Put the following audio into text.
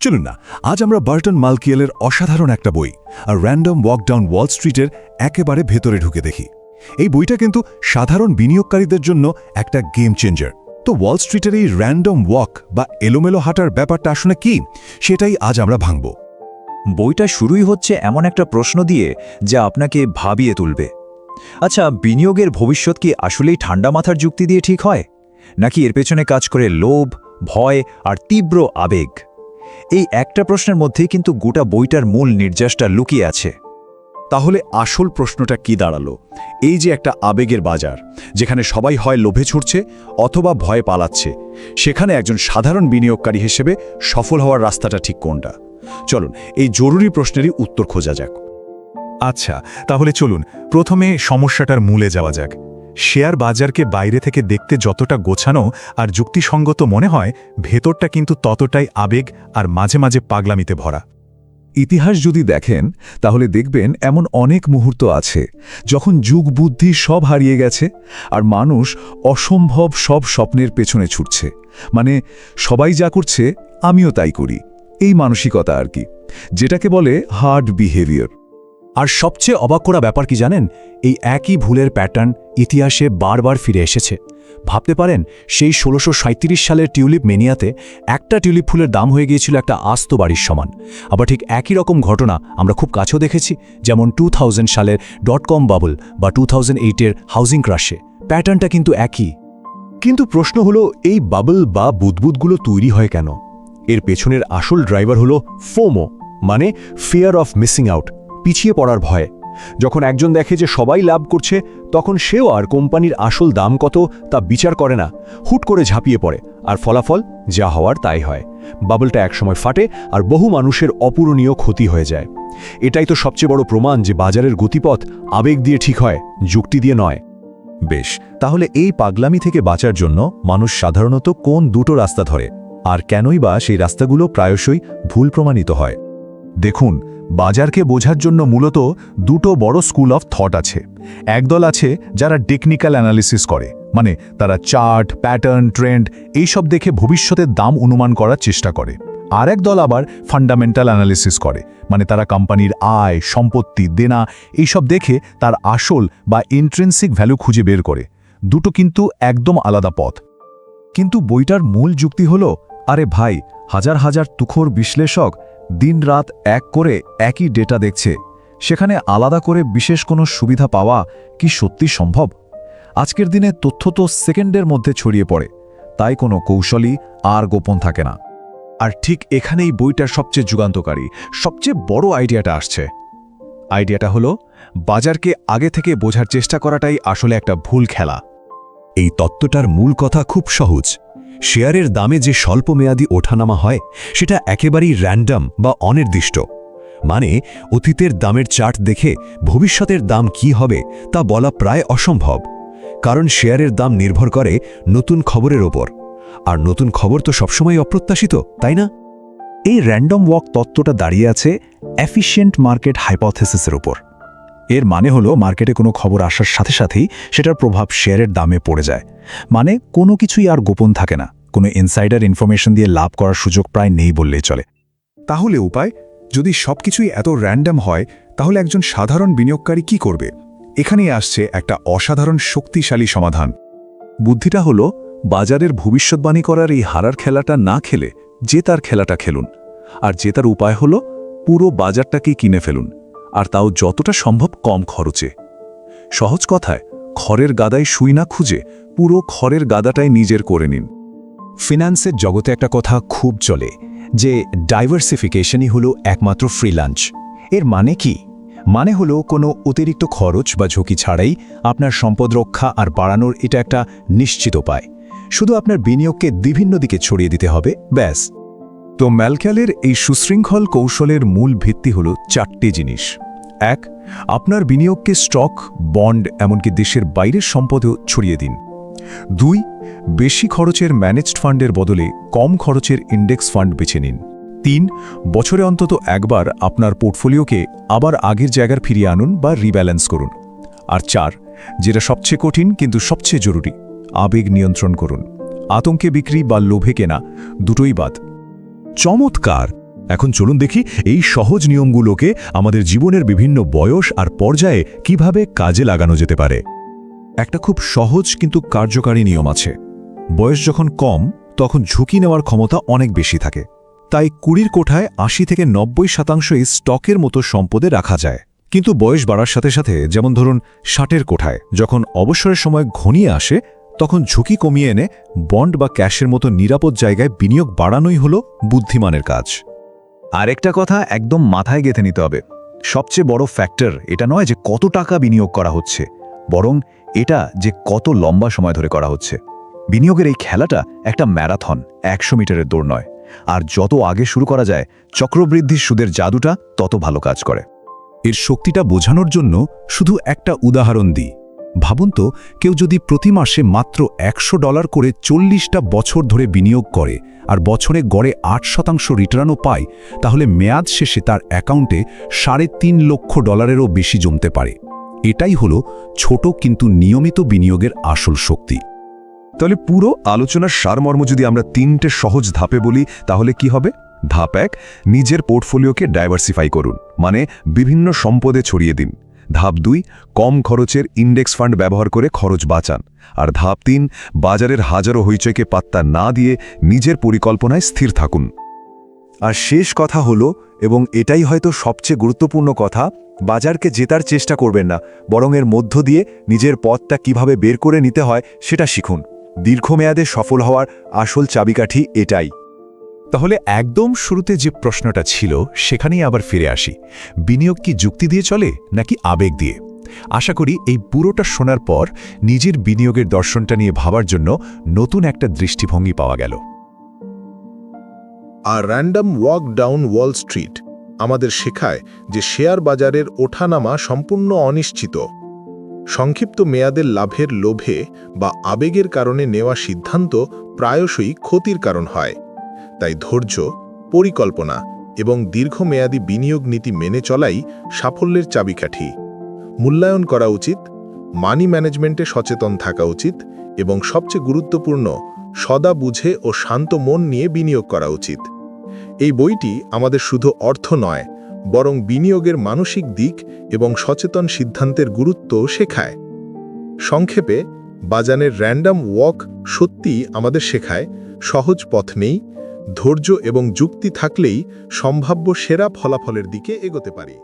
চলুন না, আজ আমরা বার্টন মালকিয়েলের অসাধারণ একটা বই আর র্যান্ডম ওয়াক ডাউন ওয়াল স্ট্রিটের একেবারে ভেতরে ঢুকে দেখি। এই বইটা কিন্তু সাধারণ বিনিয়োগকারীদের জন্য একটা গেম চেঞ্জার তো ওয়াল স্ট্রিটের এই র্যান্ডম ওয়াক বা এলোমেলো হাঁটার ব্যাপারটা আসলে কি? সেটাই আজ আমরা ভাঙব। বইটা শুরুই হচ্ছে এমন একটা প্রশ্ন দিয়ে যা আপনাকে ভাবিয়ে তুলবে। আচ্ছা বিনিয়োগের ভবিষ্যৎ কি আসলেই ঠান্ডা মাথার যুক্তি দিয়ে ঠিক হয়? নাকি এর পেছনে কাজ করে লোভ, ভয় আর তীব্র আবেগ? এই একটা প্রশ্নের মধ্যেই কিন্তু গোটা বইটার মূল নির্যাসটা লুকিয়ে আছে। তাহলে আসল প্রশ্নটা কি দাঁড়াল? এই যে একটা আবেগের বাজার, যেখানে সবাই হয় লোভে ছুটছে অথবা ভয়ে পালাচ্ছে, সেখানে একজন সাধারণ বিনিয়োগকারী হিসেবে সফল হওয়ার রাস্তাটা ঠিক কোনটা? চলুন, এই জরুরি প্রশ্নেরই উত্তর খোঁজা যাক। আচ্ছা তাহলে চলুন, প্রথমে সমস্যাটার মূলে যাওয়া যাক। শেয়ার বাজারকে বাইরে থেকে দেখতে যতটা গোছানো আর যুক্তিসঙ্গত মনে হয়, ভেতরটা কিন্তু ততটাই আবেগ আর মাঝে মাঝে পাগলামিতে ভরা। ইতিহাস যদি দেখেন, তাহলে দেখবেন এমন অনেক মুহূর্ত আছে, যখন যুগ বুদ্ধি সব হারিয়ে গেছে আর মানুষ অসম্ভব সব স্বপ্নের পেছনে ছুটছে। মানে সবাই যা করছে, আমিও তাই করি। এই মানসিকতা আর কি, যেটাকে বলে হার্ড বিহেভিয়ার আর সবচেয়ে অবাক করা ব্যাপার কি জানেন? এই একই ভুলের প্যাটার্ন ইতিহাসে বারবার ফিরে এসেছে। ভাবতে পারেন, সেই ষোলোশো সালের টিউলিপ মেনিয়াতে একটা টিউলিপ ফুলের দাম হয়ে গিয়েছিল একটা আস্ত বাড়ির সমান। আবার ঠিক একই রকম ঘটনা আমরা খুব কাছেও দেখেছি, যেমন টু সালের ডট কম বাবল বা টু থাউজেন্ড এইটের হাউজিং ক্রাশে। প্যাটার্নটা কিন্তু একই। কিন্তু প্রশ্ন হলো, এই বাবল বা বুদবুদগুলো তৈরি হয় কেন? এর পেছনের আসল ড্রাইভার হলো ফোমো মানে ফিয়ার অফ মিসিং আউট পিছিয়ে পড়ার ভয়। যখন একজন দেখে যে সবাই লাভ করছে, তখন সেও আর কোম্পানির আসল দাম কত তা বিচার করে না। হুট করে ঝাঁপিয়ে পড়ে, আর ফলাফল যা হওয়ার তাই হয়। বাবলটা একসময় ফাটে, আর বহু মানুষের অপূরণীয় ক্ষতি হয়ে যায়। এটাই তো সবচেয়ে বড় প্রমাণ যে বাজারের গতিপথ আবেগ দিয়ে ঠিক হয়, যুক্তি দিয়ে নয়। বেশ, তাহলে এই পাগলামি থেকে বাঁচার জন্য মানুষ সাধারণত কোন দুটো রাস্তা ধরে? আর কেনই বা সেই রাস্তাগুলো প্রায়শই ভুল প্রমাণিত হয়? দেখুন বাজারকে বোঝার জন্য মূলত দুটো বড় স্কুল অফ থট আছে। একদল আছে যারা টেকনিক্যাল অ্যানালিসিস করে মানে তারা চার্ট, প্যাটার্ন, ট্রেন্ড এইসব দেখে ভবিষ্যতের দাম অনুমান করার চেষ্টা করে। আর এক দল আবার ফান্ডামেন্টাল অ্যানালিসিস করে মানে তারা কোম্পানির আয়, সম্পত্তি, দেনা এইসব দেখে তার আসল বা ইন্ট্রেন্সিক ভ্যালু খুঁজে বের করে। দুটো কিন্তু একদম আলাদা পথ। কিন্তু বইটার মূল যুক্তি হল, আরে ভাই, হাজার হাজার তুখোর বিশ্লেষক দিনরাত এক করে একই ডেটা দেখছে। সেখানে আলাদা করে বিশেষ কোনো সুবিধা পাওয়া কি সত্যি সম্ভব? আজকের দিনে তথ্য তো সেকেন্ডের মধ্যে ছড়িয়ে পড়ে। তাই কোনো কৌশলই আর গোপন থাকে না। আর ঠিক এখানেই বইটার সবচেয়ে যুগান্তকারী, সবচেয়ে বড় আইডিয়াটা আসছে। আইডিয়াটা হলো, বাজারকে আগে থেকে বোঝার চেষ্টা করাটাই আসলে একটা ভুল খেলা। এই তত্ত্বটার মূল কথা খুব সহজ। শেয়ারের দামে যে স্বল্পমেয়াদী ওঠানামা হয়, সেটা একেবারেই র্যান্ডম বা অনির্দিষ্ট। মানে অতীতের দামের চার্ট দেখে ভবিষ্যতের দাম কি হবে তা বলা প্রায় অসম্ভব। কারণ শেয়ারের দাম নির্ভর করে নতুন খবরের ওপর। আর নতুন খবর তো সবসময় অপ্রত্যাশিত, তাই না? এই র্যান্ডম ওয়াক তত্ত্বটা দাঁড়িয়ে আছে এফিশিয়েন্ট মার্কেট হাইপোথেসিসের উপর। এর মানে হলো, মার্কেটে কোনো খবর আসার সাথে সাথেই সেটার প্রভাব শেয়ারের দামে পড়ে যায়। মানে কোনো কিছুই আর গোপন থাকে না। কোনো ইনসাইডার ইনফরমেশন দিয়ে লাভ করার সুযোগ প্রায় নেই বললেই চলে। তাহলে উপায়, যদি সবকিছুই এত র্যান্ডম হয়, তাহলে একজন সাধারণ বিনিয়োগকারী কি করবে? এখানেই আসছে একটা অসাধারণ শক্তিশালী সমাধান। বুদ্ধিটা হলো, বাজারের ভবিষ্যৎবাণী করার এই হারার খেলাটা না খেলে, জেতার খেলাটা খেলুন। আর জেতার উপায় হলো, পুরো বাজারটাকেই কিনে ফেলুন। আর তাও যতটা সম্ভব কম খরচে। সহজ কথায়, খড়ের গাদায় শুই না খুঁজে পুরো খড়ের গাদাটাই নিজের করে নিন। ফিন্যান্সের জগতে একটা কথা খুব চলে যে ডাইভার্সিফিকেশনই হলো একমাত্র ফ্রি লাঞ্চ এর মানে কি? মানে হলো কোনো অতিরিক্ত খরচ বা ঝুঁকি ছাড়াই আপনার সম্পদ রক্ষা আর বাড়ানোর এটা একটা নিশ্চিত উপায়। শুধু আপনার বিনিয়োগকে বিভিন্ন দিকে ছড়িয়ে দিতে হবে, ব্যাস। তো ম্যালক্যালের এই সুশৃঙ্খল কৌশলের মূল ভিত্তি হল চারটি জিনিস। এক, আপনার বিনিয়োগকে স্টক, বন্ড, এমনকি দেশের বাইরের সম্পদেও ছড়িয়ে দিন। দুই, বেশি খরচের ম্যানেজড ফান্ডের বদলে কম খরচের ইন্ডেক্স ফান্ড বেছে নিন। তিন, বছরে অন্তত একবার আপনার পোর্টফোলিওকে আবার আগের জায়গার ফিরিয়ে আনুন বা রিব্যালেন্স করুন। আর চার, যেটা সবচেয়ে কঠিন কিন্তু সবচেয়ে জরুরি, আবেগ নিয়ন্ত্রণ করুন। আতঙ্কে বিক্রি বা লোভে কেনা দুটোই বাদ। চমৎকার। এখন চলুন দেখি এই সহজ নিয়মগুলোকে আমাদের জীবনের বিভিন্ন বয়স আর পর্যায়ে কীভাবে কাজে লাগানো যেতে পারে। একটা খুব সহজ কিন্তু কার্যকারী নিয়ম আছে। বয়স যখন কম, তখন ঝুঁকি নেওয়ার ক্ষমতা অনেক বেশি থাকে। তাই কুড়ির কোঠায় আশি থেকে নব্বই শতাংশই স্টকের মতো সম্পদে রাখা যায়। কিন্তু বয়স বাড়ার সাথে সাথে, যেমন ধরুন ষাটের কোঠায়, যখন অবসরের সময় ঘনিয়ে আসে তখন ঝুঁকি কমিয়ে এনে বন্ড বা ক্যাশের মতো নিরাপদ জায়গায় বিনিয়োগ বাড়ানোই হল বুদ্ধিমানের কাজ। আরেকটা কথা একদম মাথায় গেঁথে নিতে হবে। সবচেয়ে বড় ফ্যাক্টর এটা নয় যে কত টাকা বিনিয়োগ করা হচ্ছে, বরং এটা যে কত লম্বা সময় ধরে করা হচ্ছে। বিনিয়োগের এই খেলাটা একটা ম্যারাথন, একশো মিটারের দৌড় নয়। আর যত আগে শুরু করা যায়, চক্রবৃদ্ধির সুদের জাদুটা তত ভালো কাজ করে। এর শক্তিটা বোঝানোর জন্য শুধু একটা উদাহরণ দিই। ভাবুন তো, কেউ যদি প্রতি মাসে মাত্র একশো ডলার করে চল্লিশটা বছর ধরে বিনিয়োগ করে আর বছরে গড়ে আট শতাংশ রিটার্নও পায়, তাহলে মেয়াদ শেষে তার অ্যাকাউন্টে সাড়ে তিন লক্ষ ডলারেরও বেশি জমতে পারে। এটাই হলো ছোট কিন্তু নিয়মিত বিনিয়োগের আসল শক্তি। তাহলে পুরো আলোচনার সারমর্ম যদি আমরা তিনটে সহজ ধাপে বলি, তাহলে কি হবে? ধাপ এক, নিজের পোর্টফোলিওকে ডাইভার্সিফাই করুন মানে বিভিন্ন সম্পদে ছড়িয়ে দিন। ধাপ দুই, কম খরচের ইন্ডেক্স ফান্ড ব্যবহার করে খরচ বাঁচান। আর ধাপ তিন, বাজারের হাজারো হইচইকে পাত্তা না দিয়ে নিজের পরিকল্পনায় স্থির থাকুন। আর শেষ কথা হলো, এবং এটাই হয়তো সবচেয়ে গুরুত্বপূর্ণ কথা, বাজারকে জেতার চেষ্টা করবেন না, বরং এর মধ্য দিয়ে নিজের পথটা কীভাবে বের করে নিতে হয় সেটা শিখুন। দীর্ঘমেয়াদে সফল হওয়ার আসল চাবিকাঠি এটাই। তাহলে একদম শুরুতে যে প্রশ্নটা ছিল, সেখানেই আবার ফিরে আসি। বিনিয়োগ কি যুক্তি দিয়ে চলে, নাকি আবেগ দিয়ে? আশা করি এই পুরোটা শোনার পর নিজের বিনিয়োগের দর্শনটা নিয়ে ভাবার জন্য নতুন একটা দৃষ্টিভঙ্গি পাওয়া গেল। আর random walk down Wall Street আমাদের শেখায় যে শেয়ার বাজারের ওঠানামা সম্পূর্ণ অনিশ্চিত। সংক্ষিপ্ত মেয়াদের লাভের লোভে বা আবেগের কারণে নেওয়া সিদ্ধান্ত প্রায়শই ক্ষতির কারণ হয়। তাই ধৈর্য, পরিকল্পনা এবং দীর্ঘমেয়াদী বিনিয়োগ নীতি মেনে চলাই সাফল্যের চাবিকাঠি। মূল্যায়ন করা উচিত, মানি ম্যানেজমেন্টে সচেতন থাকা উচিত এবং সবচেয়ে গুরুত্বপূর্ণ, সদা বুঝে ও শান্ত মন নিয়ে বিনিয়োগ করা উচিত। এই বইটি আমাদের শুধু অর্থ নয়, বরং বিনিয়োগের মানসিক দিক এবং সচেতন সিদ্ধান্তের গুরুত্ব শেখায়। সংক্ষেপে, বাজানের র্যান্ডম ওয়াক সত্যিই আমাদের শেখায়, সহজ পথ নেই ধৈর্য এবং যুক্তি থাকলেই সম্ভাব্য সেরা ফলাফলের দিকে এগোতে পারি।